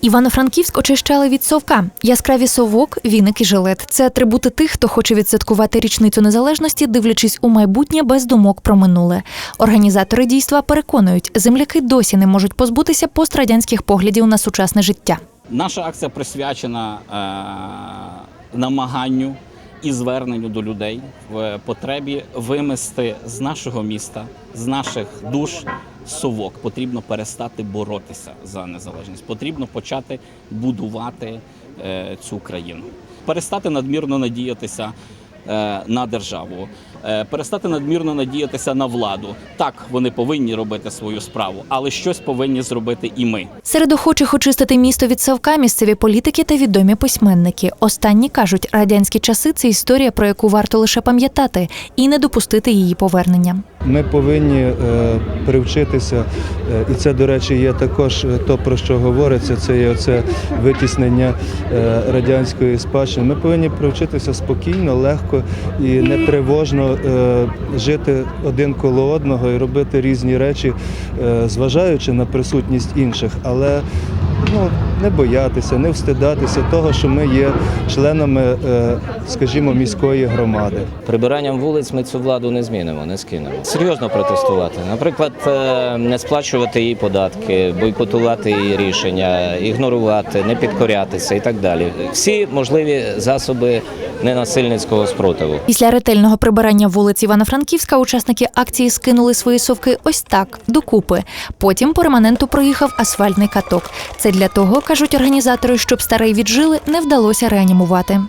Івано-Франківськ очищали від совка. Яскраві совок, віник і жилет. Це атрибути тих, хто хоче відсвяткувати річницю незалежності, дивлячись у майбутнє без думок про минуле. Організатори дійства переконують, земляки досі не можуть позбутися пострадянських поглядів на сучасне життя. Наша акція присвячена е, намаганню і зверненню до людей в потребі вимести з нашого міста, з наших душ совок. Потрібно перестати боротися за незалежність. Потрібно почати будувати е, цю країну, перестати надмірно надіятися. е, На державу, е, перестати надмірно надіятися на владу. Так, вони повинні робити свою справу, але щось повинні зробити і ми. Серед охочих очистити місто від совка місцеві політики та відомі письменники. Останні кажуть, радянські часи це історія, про яку варто лише пам'ятати і не допустити її повернення. Ми повинні е, привчитися, е, і це, до речі, є також е, то, про що говориться, це є оце витіснення радянської спадщини. Ми повинні привчитися спокійно, легко і нетривожно жити один коло одного і робити різні речі, зважаючи на присутність інших, але ну, не боятися, не встидатися того, що ми є членами, е, скажімо, міської громади. Прибиранням вулиць ми цю владу не змінимо, не скинемо. Серйозно протестувати. Наприклад, е, не сплачувати її податки, бойкотувати її рішення, ігнорувати, не підкорятися і так далі. Всі можливі засоби ненасильницького спротиву. Після ретельного прибирання вулиць Івано-Франківська учасники акції скинули свої совки ось так, докупи. Потім по реманенту проїхав асфальтний каток. Це для того, кажуть організатори, щоб старий віджили, не вдалося реанімувати.